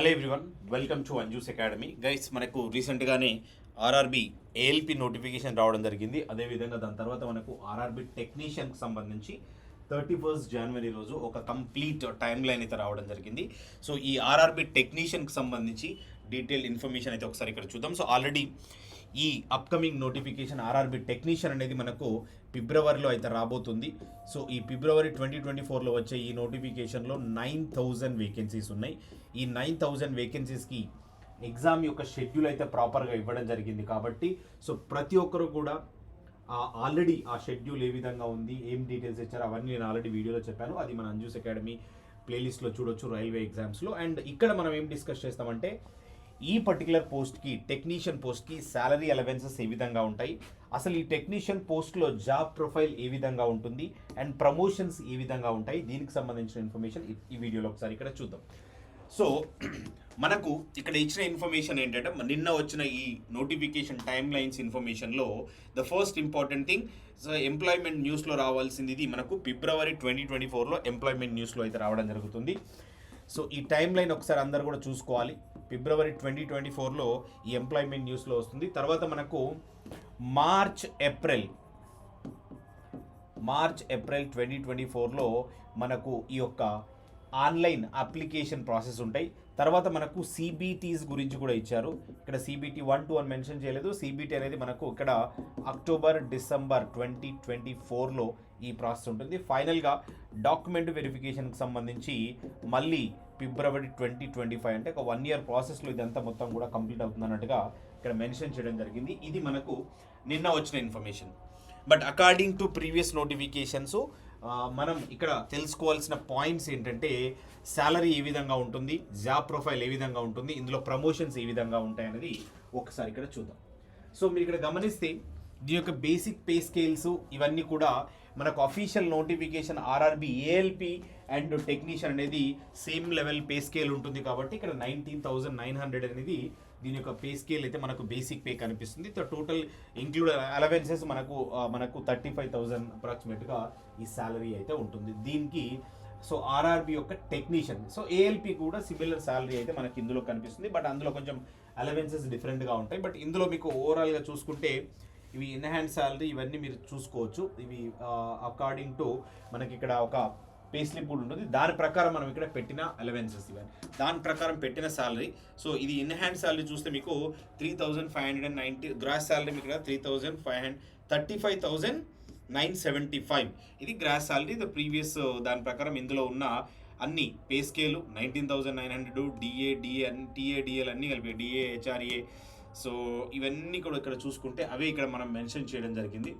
Hello everyone welcome to Anju's academy guys మనకు రీసెంట్గానే RRB ALP notification రావడం జరిగింది. అదేవిధంగా దాని తర్వాత మనకు ఆర్ఆర్బి టెక్నీషియన్కి సంబంధించి థర్టీ ఫస్ట్ జనవరి రోజు ఒక కంప్లీట్ టైం లైన్ అయితే రావడం జరిగింది. సో ఈ ఆర్ఆర్బి టెక్నీషియన్కి సంబంధించి డీటెయిల్ ఇన్ఫర్మేషన్ అయితే ఒకసారి ఇక్కడ చూద్దాం. సో ఆల్రెడీ ఈ అప్కమింగ్ నోటిఫికేషన్ ఆర్ఆర్బి టెక్నీషియన్ అనేది మనకు ఫిబ్రవరిలో అయితే రాబోతుంది. సో ఈ ఫిబ్రవరి ట్వంటీ ట్వంటీ ఫోర్లో వచ్చే ఈ నోటిఫికేషన్లో నైన్ థౌజండ్ వేకెన్సీస్ ఉన్నాయి. ఈ నైన్ థౌజండ్ వేకెన్సీస్కి ఎగ్జామ్ యొక్క షెడ్యూల్ అయితే ప్రాపర్గా ఇవ్వడం జరిగింది కాబట్టి సో ప్రతి ఒక్కరు కూడా ఆల్రెడీ ఆ షెడ్యూల్ ఏ విధంగా ఉంది ఏం డీటెయిల్స్ ఇచ్చారు అవన్నీ నేను ఆల్రెడీ వీడియోలో చెప్పాను. అది మన అంజూస్ అకాడమీ ప్లేలిస్ట్లో చూడొచ్చు రైల్వే ఎగ్జామ్స్లో అండ్ ఇక్కడ మనం ఏం డిస్కస్ చేస్తామంటే ఈ పర్టికులర్ పోస్ట్కి టెక్నీషియన్ పోస్ట్కి శాలరీ అలవెన్సెస్ ఏ విధంగా ఉంటాయి? అసలు ఈ టెక్నీషియన్ పోస్ట్లో జాబ్ ప్రొఫైల్ ఏ విధంగా ఉంటుంది? అండ్ ప్రమోషన్స్ ఏ విధంగా ఉంటాయి? దీనికి సంబంధించిన ఇన్ఫర్మేషన్ ఈ- వీడియోలో ఒకసారి ఇక్కడ చూద్దాం. సో మనకు ఇక్కడ ఇచ్చిన ఇన్ఫర్మేషన్ ఏంటంటే నిన్న వచ్చిన ఈ notification time lines ఇన్ఫర్మేషన్లో the first important thing so employment న్యూస్లో రావాల్సింది ఇది మనకు ఫిబ్రవరి ట్వంటీ ట్వంటీ ఫోర్లో ఎంప్లాయ్మెంట్ న్యూస్లో అయితే రావడం జరుగుతుంది. సో ఈ టైం లైన్ ఒకసారి అందరు కూడా చూసుకోవాలి. ఫిబ్రవరి ట్వంటీ ట్వంటీ ఫోర్లో ఈ ఎంప్లాయ్మెంట్ న్యూస్లో వస్తుంది. తర్వాత మనకు March April. March April twenty twenty ఫోర్లో మనకు ఈ యొక్క ఆన్లైన్ అప్లికేషన్ ప్రాసెస్ ఉంటాయి. తర్వాత మనకు సిబిటీస్ గురించి కూడా ఇచ్చారు. ఇక్కడ సిబిటీ వన్ టూ అని మెన్షన్ చేయలేదు. సిబిటీ అనేది మనకు ఇక్కడ అక్టోబర్ డిసెంబర్ ట్వంటీ ట్వంటీ ఫోర్లో ఈ ప్రాసెస్ ఉంటుంది. ఫైనల్గా డాక్యుమెంట్ వెరిఫికేషన్కి సంబంధించి మళ్ళీ ఫిబ్రవరి ట్వంటీ ట్వంటీ ఫైవ్ అంటే ఒక వన్ ఇయర్ ప్రాసెస్లో ఇదంతా మొత్తం కూడా కంప్లీట్ అవుతుంది అన్నట్టుగా ఇక్కడ మెన్షన్ చేయడం జరిగింది. ఇది మనకు నిన్న వచ్చిన information. But according to previous notifications మనం ఇక్కడ తెలుసుకోవాల్సిన పాయింట్స్ ఏంటంటే శాలరీ ఏ విధంగా ఉంటుంది జాబ్ ప్రొఫైల్ ఏ విధంగా ఉంటుంది ఇందులో ప్రమోషన్స్ ఏ విధంగా ఉంటాయి అనేది ఒకసారి ఇక్కడ చూద్దాం. సో మీరు ఇక్కడ గమనిస్తే దీని యొక్క బేసిక్ పే స్కేల్స్ ఇవన్నీ కూడా మనకు official notification RRB ALP and technician అనేది సేమ్ లెవెల్ పే స్కేల్ ఉంటుంది కాబట్టి ఇక్కడ నైన్టీన్ థౌజండ్ నైన్ హండ్రెడ్ అనేది దీని యొక్క పే స్కేల్ అయితే మనకు బేసిక్ పే కనిపిస్తుంది. టోటల్ ఇంక్లూడ్ అలవెన్సెస్ మనకు మనకు థర్టీ ఫైవ్ థౌజండ్ అప్రాక్సిమేట్గా ఈ శాలరీ అయితే ఉంటుంది. దీనికి సో ఆర్ఆర్బి యొక్క టెక్నీషియన్ సో ఏఎల్పి కూడా సిమిలర్ శాలరీ అయితే మనకి ఇందులో కనిపిస్తుంది. బట్ అందులో కొంచెం అలవెన్సెస్ డిఫరెంట్గా ఉంటాయి. బట్ ఇందులో మీకు ఓవరాల్గా చూసుకుంటే ఇవి ఇన్ హ్యాండ్ శాలరీ ఇవన్నీ మీరు చూసుకోవచ్చు. ఇవి అకార్డింగ్ టు మనకి ఇక్కడ ఒక పే స్లిప్ కూడా ఉంటుంది. దాని ప్రకారం మనం ఇక్కడ పెట్టిన అలవెన్సెస్ ఇవన్నీ. దాని ప్రకారం పెట్టిన శాలరీ సో ఇది ఇన్ హ్యాండ్ శాలరీ చూస్తే మీకు three thousand five hundred and ninety gross salary మీకు three thousand five hundred thirty five thousand nine seventy five ఇది గ్రాస్ శాలరీ ద ప్రీవియస్ దాని ప్రకారం ఇందులో ఉన్న అన్ని pay scale nineteen thousand nine hundred DA DA TA డిఏలు అన్నీ కలిపి డిఏ హెచ్ఆర్ఏ సో ఇవన్నీ కూడా ఇక్కడ చూసుకుంటే అవే ఇక్కడ మనం మెన్షన్ చేయడం జరిగింది.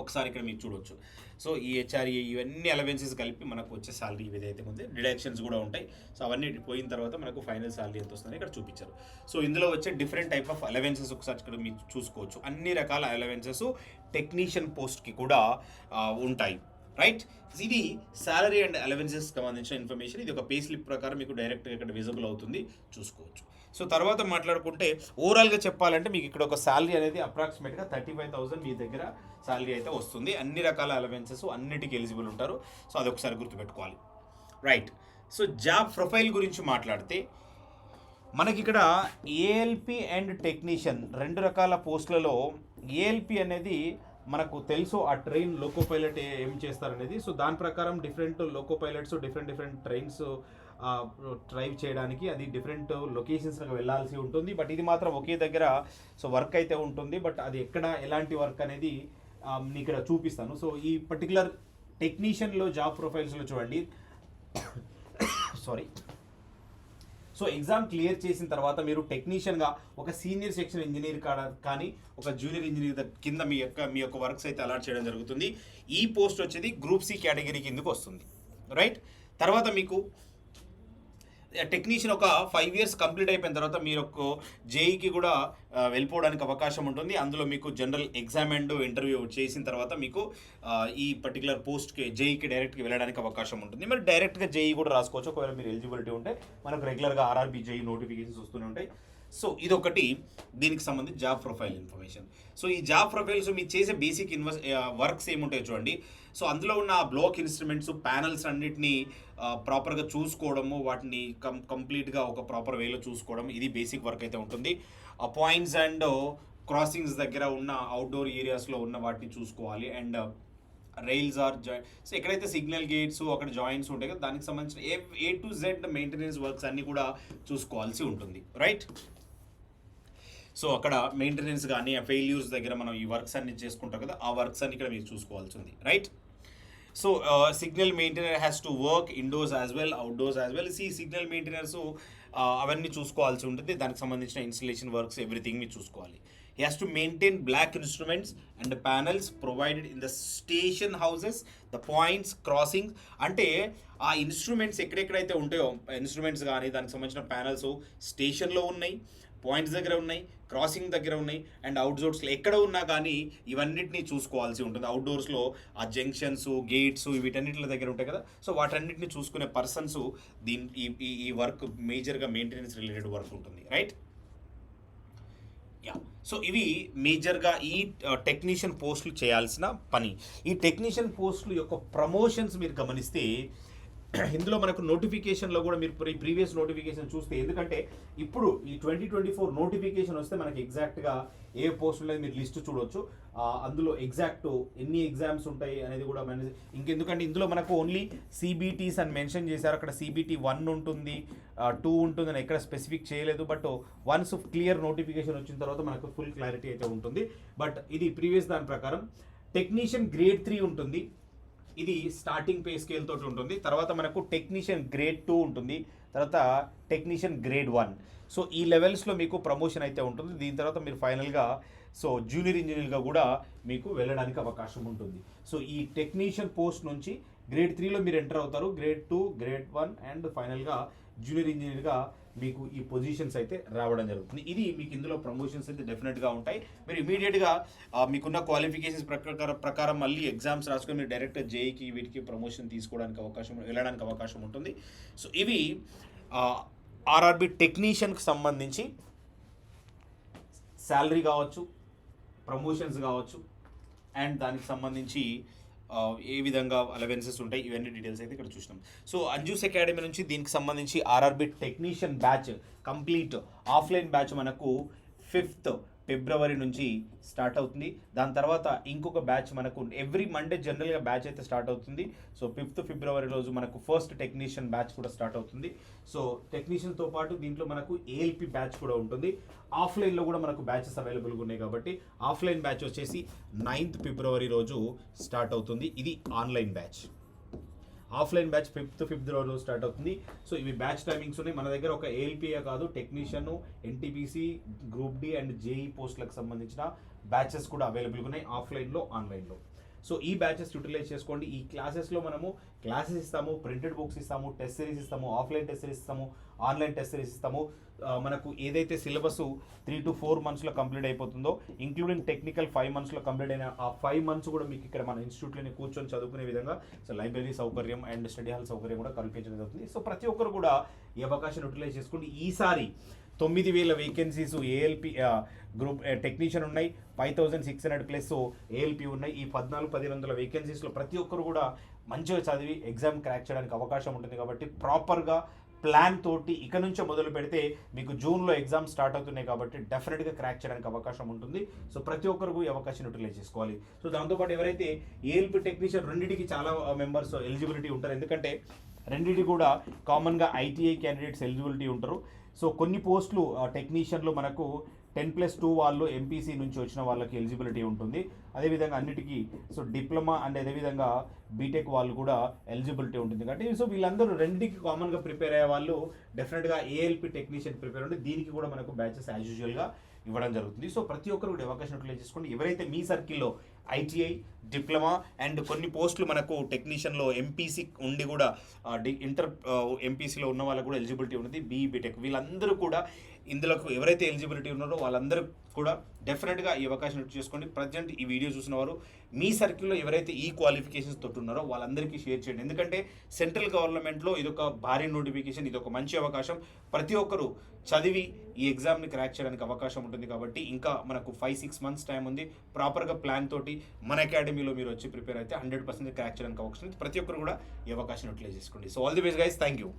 ఒకసారి ఇక్కడ మీరు చూడొచ్చు. సో ఈ హెచ్ఆర్ఏ ఇవన్నీ అలవెన్సెస్ కలిపి మనకు వచ్చే శాలరీ ఏదైతే ఉంది. డిడక్షన్స్ కూడా ఉంటాయి. సో అవన్నీ పోయిన తర్వాత మనకు ఫైనల్ శాలరీ ఎంత వస్తుందని ఇక్కడ చూపించారు. సో ఇందులో వచ్చే డిఫరెంట్ టైప్ ఆఫ్ అలవెన్సెస్ ఒకసారి ఇక్కడ మీరు చూసుకోవచ్చు. అన్ని రకాల అలవెన్సెస్ టెక్నీషియన్ పోస్ట్కి కూడా ఉంటాయి. రైట్ ఇది శాలరీ అండ్ అలవెన్సెస్ సంబంధించిన ఇన్ఫర్మేషన్ ఇది ఒక పే స్లిప్ ప్రకారం మీకు డైరెక్ట్గా ఇక్కడ విజిబుల్ అవుతుంది. చూసుకోవచ్చు. సో తర్వాత మాట్లాడుకుంటే ఓవరాల్గా చెప్పాలంటే మీకు ఇక్కడ ఒక శాలరీ అనేది అప్రాక్సిమేట్గా థర్టీ ఫైవ్ థౌసండ్ మీ దగ్గర శాలరీ అయితే వస్తుంది. అన్ని రకాల అలవెన్సెస్ అన్నిటికీ ఎలిజిబుల్ ఉంటారు. సో అది ఒకసారి గుర్తుపెట్టుకోవాలి. రైట్ సో జాబ్ ప్రొఫైల్ గురించి మాట్లాడితే మనకి ఇక్కడ ఏఎల్పి అండ్ టెక్నీషియన్ రెండు రకాల పోస్టులలో ఏఎల్పి అనేది మనకు తెలుసు ఆ ట్రైన్ లోకో పైలట్ ఏం చేస్తారనేది. సో దాని ప్రకారం different loco pilots different different trains drive చేయడానికి అది డిఫరెంట్ లొకేషన్స్కి వెళ్ళాల్సి ఉంటుంది. బట్ ఇది మాత్రం ఒకే దగ్గర సో వర్క్ అయితే ఉంటుంది. బట్ అది ఎక్కడ ఎలాంటి వర్క్ అనేది నేను ఇక్కడ చూపిస్తాను. సో ఈ పర్టికులర్ టెక్నీషియన్లో జాబ్ ప్రొఫైల్స్లో చూడండి. సారీ. సో ఎగ్జామ్ క్లియర్ చేసిన తర్వాత మీరు టెక్నీషియన్గా ఒక సీనియర్ సెక్షన్ ఇంజనీర్ కాడ కానీ ఒక జూనియర్ ఇంజనీర్ కింద మీ యొక్క మీ యొక్క వర్క్స్ అయితే అలాట్ చేయడం జరుగుతుంది. ఈ పోస్ట్ వచ్చేది గ్రూప్ సి కేటగిరీ కిందకు వస్తుంది. రైట్ తర్వాత మీకు టెక్నీషియన్ ఒక ఫైవ్ ఇయర్స్ కంప్లీట్ అయిపోయిన తర్వాత మీరు ఒక జేఈకి కూడా వెళ్ళిపోవడానికి అవకాశం ఉంటుంది. అందులో మీకు జనరల్ ఎగ్జామ్ అండ్ ఇంటర్వ్యూ చేసిన తర్వాత మీకు ఈ పర్టికులర్ పోస్ట్కి జేఈకి డైరెక్ట్గా వెళ్ళడానికి అవకాశం ఉంటుంది. మరి డైరెక్ట్గా జేఈ కూడా రాసుకోవచ్చు. ఒకవేళ మీరు ఎలిజిబిలిటీ ఉంటే మనకు రెగ్యులర్గా ఆర్ఆర్బీ జేఈ నోటిఫికేషన్స్ వస్తూనే ఉంటాయి. సో ఇదొకటి దీనికి సంబంధించి జాబ్ ప్రొఫైల్ ఇన్ఫర్మేషన్. సో ఈ జాబ్ ప్రొఫైల్స్ మీరు చేసే బేసిక్ ఇన్వెస్ట్ వర్క్స్ ఏముంటాయో చూడండి. సో అందులో ఉన్న బ్లాక్ ఇన్స్ట్రుమెంట్స్ ప్యానల్స్ అన్నిటిని ప్రాపర్గా చూసుకోవడము వాటిని కం కంప్లీట్గా ఒక ప్రాపర్ వేలో చూసుకోవడం ఇది బేసిక్ వర్క్ అయితే ఉంటుంది. ఆ పాయింట్స్ అండ్ క్రాసింగ్స్ దగ్గర ఉన్న అవుట్డోర్ ఏరియాస్లో ఉన్న వాటిని చూసుకోవాలి. అండ్ రైల్స్ ఆర్ జాయి సో ఎక్కడైతే సిగ్నల్ గేట్స్ అక్కడ జాయింట్స్ ఉంటాయి కదా దానికి సంబంధించిన A A to Z maintenance works అన్నీ కూడా చూసుకోవాల్సి ఉంటుంది. రైట్? సో అక్కడ మెయింటెనెన్స్ కానీ ఆ ఫెయిల్యూర్స్ దగ్గర మనం ఈ వర్క్స్ అన్ని చేసుకుంటాం కదా ఆ వర్క్స్ అన్ని ఇక్కడ మీరు చూసుకోవాల్సి ఉంది right? So signal maintainer has to work indoors as well outdoors as well ఈ సిగ్నల్ మెయింటెనర్స్ అవన్నీ చూసుకోవాల్సి ఉంటుంది. దానికి సంబంధించిన ఇన్స్టలేషన్ వర్క్స్ ఎవ్రీథింగ్ మీరు చూసుకోవాలి. He has to maintain block instruments and panels provided in the station houses the points crossing అంటే ఆ ఇన్స్ట్రుమెంట్స్ ఎక్కడెక్కడైతే ఉంటాయో ఇన్స్ట్రుమెంట్స్ కానీ దానికి సంబంధించిన ప్యానల్స్ స్టేషన్లో ఉన్నాయి. పాయింట్స్ దగ్గర ఉన్నాయి క్రాసింగ్ దగ్గర ఉన్నాయి అండ్ అవుట్డోర్స్లో ఎక్కడ ఉన్నా కానీ ఇవన్నిటిని చూసుకోవాల్సి ఉంటుంది. అవుట్డోర్స్లో ఆ జంక్షన్స్ గేట్స్ వీటన్నిటి దగ్గర ఉంటాయి కదా. సో వాటన్నిటిని చూసుకునే పర్సన్స్ దీని ఈ ఈ- ఈ వర్క్ మేజర్గా మెయింటెనెన్స్ రిలేటెడ్ వర్క్ ఉంటుంది. రైట్ యా సో ఇవి మేజర్గా ఈ టెక్నీషియన్ పోస్టులు చేయాల్సిన పని. ఈ టెక్నీషియన్ పోస్టులు యొక్క ప్రమోషన్స్ మీరు గమనిస్తే ఇందులో మనకు నోటిఫికేషన్లో కూడా మీరు ప్రీ ప్రీవియస్ నోటిఫికేషన్ చూస్తే ఎందుకంటే ఇప్పుడు ఈ ట్వంటీ ట్వంటీ ఫోర్ నోటిఫికేషన్ వస్తే మనకి ఎగ్జాక్ట్గా ఏ పోస్ట్ మీరు లిస్ట్ చూడొచ్చు. అందులో ఎగ్జాక్ట్ ఎన్ని ఎగ్జామ్స్ ఉంటాయి అనేది కూడా మన ఇంకెందుకంటే ఇందులో మనకు ఓన్లీ సిబిటీస్ అని మెన్షన్ చేశారు. అక్కడ సిబిటీ వన్ ఉంటుంది టూ ఉంటుంది అని ఎక్కడ స్పెసిఫిక్ చేయలేదు. బట్ వన్స్ క్లియర్ నోటిఫికేషన్ వచ్చిన తర్వాత మనకు ఫుల్ క్లారిటీ అయితే ఉంటుంది. బట్ ఇది ప్రీవియస్ దాని ప్రకారం. టెక్నీషియన్ గ్రేడ్ త్రీ ఉంటుంది. ఇది స్టార్టింగ్ పే స్కేల్ తోటి ఉంటుంది. తర్వాత మనకు టెక్నీషియన్ గ్రేడ్ టూ ఉంటుంది. తర్వాత టెక్నీషియన్ గ్రేడ్ వన్ సో ఈ లెవెల్స్లో మీకు ప్రమోషన్ అయితే ఉంటుంది. దీని తర్వాత మీరు ఫైనల్గా సో జూనియర్ ఇంజనీర్గా కూడా మీకు వెళ్ళడానికి అవకాశం ఉంటుంది. సో ఈ టెక్నీషియన్ పోస్ట్ నుంచి గ్రేడ్ త్రీలో మీరు ఎంటర్ అవుతారు. Grade two grade one and ఫైనల్గా జూనియర్ ఇంజనీర్గా మీకు ఈ పొజిషన్స్ అయితే రావడం జరుగుతుంది. ఇది మీకు ఇందులో ప్రమోషన్స్ అయితే డెఫినెట్గా ఉంటాయి. మీరు ఇమీడియట్గా మీకున్న క్వాలిఫికేషన్స్ ప్రకారం ప్రకారం మళ్ళీ ఎగ్జామ్స్ రాసుకొని మీరు డైరెక్ట్ జేఈకి వీటికి ప్రమోషన్ తీసుకోవడానికి అవకాశం వెళ్ళడానికి అవకాశం ఉంటుంది. సో ఇవి ఆర్ఆర్బి టెక్నీషియన్కి సంబంధించి శాలరీ కావచ్చు ప్రమోషన్స్ కావచ్చు అండ్ దానికి సంబంధించి ఏ విధంగా అలవెన్సెస్ ఉంటాయి ఇవన్నీ డీటెయిల్స్ అయితే ఇక్కడ చూసినాం. సో అంజూస్ అకాడమీ నుంచి దీనికి సంబంధించి RRB technician batch complete offline batch మనకు ఫిఫ్త్ ఫిబ్రవరి నుంచి స్టార్ట్ అవుతుంది. దాని తర్వాత ఇంకొక బ్యాచ్ మనకు ఎవ్రీ మండే జనరల్గా బ్యాచ్ అయితే స్టార్ట్ అవుతుంది. సో ఫిఫ్త్ ఫిబ్రవరి రోజు మనకు ఫస్ట్ టెక్నీషియన్ బ్యాచ్ కూడా స్టార్ట్ అవుతుంది. సో టెక్నీషియన్తో పాటు దీంట్లో మనకు ఏఎల్పి బ్యాచ్ కూడా ఉంటుంది. ఆఫ్లైన్లో కూడా మనకు బ్యాచెస్ అవైలబుల్గా ఉన్నాయి కాబట్టి ఆఫ్లైన్ బ్యాచ్ వచ్చేసి నైన్త్ ఫిబ్రవరి రోజు స్టార్ట్ అవుతుంది. ఇది online batch. Offline batch fifth fifth రోజు స్టార్ట్ అవుతుంది. సో ఇవి బ్యాచ్ టైమింగ్స్ ఉన్నాయి. మన దగ్గర ఒక ఏఎల్పిఏ కాదు technician NTPC group D and JE పోస్టులకు సంబంధించిన బ్యాచెస్ కూడా అవైలబుల్గా ఉన్నాయి ఆఫ్లైన్లో ఆన్లైన్లో. సో ఈ బ్యాచెస్ యూటిలైజ్ చేసుకోండి. ఈ క్లాసెస్లో మనము క్లాసెస్ ఇస్తాము ప్రింటెడ్ బుక్స్ ఇస్తాము టెస్ట్ సిరీస్ ఇస్తాము ఆఫ్లైన్ టెస్ట్ సిరీస్ ఇస్తాము ఆన్లైన్ టెస్ట్ సిరీస్ ఇస్తాము. మనకు ఏదైతే సిలబస్ త్రీ టు ఫోర్ మంత్స్లో కంప్లీట్ అయిపోతుందో ఇంక్లూడింగ్ టెక్నికల్ ఫైవ్ మంత్స్లో కంప్లీట్ అయిన ఆ ఫైవ్ మంత్స్ కూడా మీకు ఇక్కడ మన ఇన్స్టిట్యూట్లోనే కూర్చొని చదువుకునే విధంగా సో లైబ్రరీ సౌకర్యం అండ్ స్టడీ హాల్ సౌకర్యం కూడా కల్పించడం జరుగుతుంది. సో ప్రతి ఒక్కరు కూడా ఈ అవకాశం యూటిలైజ్ చేసుకోండి. ఈసారి తొమ్మిది వేల వేకెన్సీస్ ఏఎల్పి గ్రూప్ టెక్నీషియన్ ఉన్నాయి. Five thousand six hundred plus ALP ఉన్నాయి. ఈ పద్నాలుగు పది వందల వేకెన్సీస్లో ప్రతి ఒక్కరు కూడా మంచిగా చదివి ఎగ్జామ్ క్రాక్ చేయడానికి అవకాశం ఉంటుంది కాబట్టి ప్రాపర్గా ప్లాన్ తోటి ఇక నుంచే మొదలు పెడితే మీకు జూన్లో ఎగ్జామ్ స్టార్ట్ అవుతున్నాయి కాబట్టి డెఫినెట్గా క్రాక్ చేయడానికి అవకాశం ఉంటుంది. సో ప్రతి ఒక్కరికి ఈ అవకాశం యూటిలైజ్ చేసుకోవాలి. సో దాంతోపాటు ఎవరైతే ఏఎల్పి టెక్నీషియన్ రెండింటికి చాలా మెంబర్స్ ఎలిజిబిలిటీ ఉంటారు. ఎందుకంటే రెండింటి కూడా కామన్గా ఐటీఐ క్యాండిడేట్స్ ఎలిజిబిలిటీ ఉంటారు. సో కొన్ని పోస్టులు టెక్నీషియన్లు మనకు టెన్ ప్లస్ టూ వాళ్ళు ఎంపీసీ నుంచి వచ్చిన వాళ్ళకి ఎలిజిబిలిటీ ఉంటుంది. అదేవిధంగా అన్నిటికీ సో డిప్లొమా అండ్ అదేవిధంగా బీటెక్ వాళ్ళు కూడా ఎలిజిబిలిటీ ఉంటుంది కాబట్టి సో వీళ్ళందరూ రెండింటికి కామన్గా ప్రిపేర్ అయ్యే వాళ్ళు డెఫినెట్గా ఏఎల్పి టెక్నీషియన్ ప్రిపేర్ ఉంటే దీనికి కూడా మనకు బ్యాచెస్ యాజ్ యూజువల్గా ఇవ్వడం జరుగుతుంది. సో ప్రతి ఒక్కరు కూడా అవకాశం యూటిలైజ్ చేసుకోండి. ఎవరైతే మీ సర్కిల్లో ఐటీఐ డిప్లొమా అండ్ కొన్ని పోస్టులు మనకు టెక్నీషియన్లో ఎంపీసీ ఉండి కూడా డి ఇంటర్ ఎంపీసీలో ఉన్న వాళ్ళకు కూడా ఎలిజిబిలిటీ ఉన్నది బీఈ బీటెక్. వీళ్ళందరూ కూడా ఇందులోకి ఎవరైతే ఎలిజిబిలిటీ ఉన్నారో వాళ్ళందరూ కూడా డెఫినెట్గా ఈ అవకాశం చేసుకోండి. ప్రజెంట్ ఈ వీడియో చూసిన వారు మీ సర్కిల్లో ఎవరైతే ఈ క్వాలిఫికేషన్స్ తోటి ఉన్నారో వాళ్ళందరికీ షేర్ చేయండి. ఎందుకంటే సెంట్రల్ గవర్నమెంట్లో ఇదొక భారీ నోటిఫికేషన్ ఇది ఒక మంచి అవకాశం. ప్రతి ఒక్కరూ చదివి ఈ ఎగ్జామ్ని క్రాక్ చేయడానికి అవకాశం ఉంటుంది కాబట్టి ఇంకా మనకు ఫైవ్ సిక్స్ మంత్స్ టైం ఉంది. ప్రాపర్గా ప్లాన్ తోటి మన అకాడమీలో మీరు వచ్చి ప్రిపేర్ అయితే హండ్రెడ్ పర్సెంట్ క్రాక్ చేయడానికి అవకాశం ప్రతి ఒక్కరు కూడా ఈ అవకాశం యూటిలైజ్ చేసుకోండి. So all the best guys thank you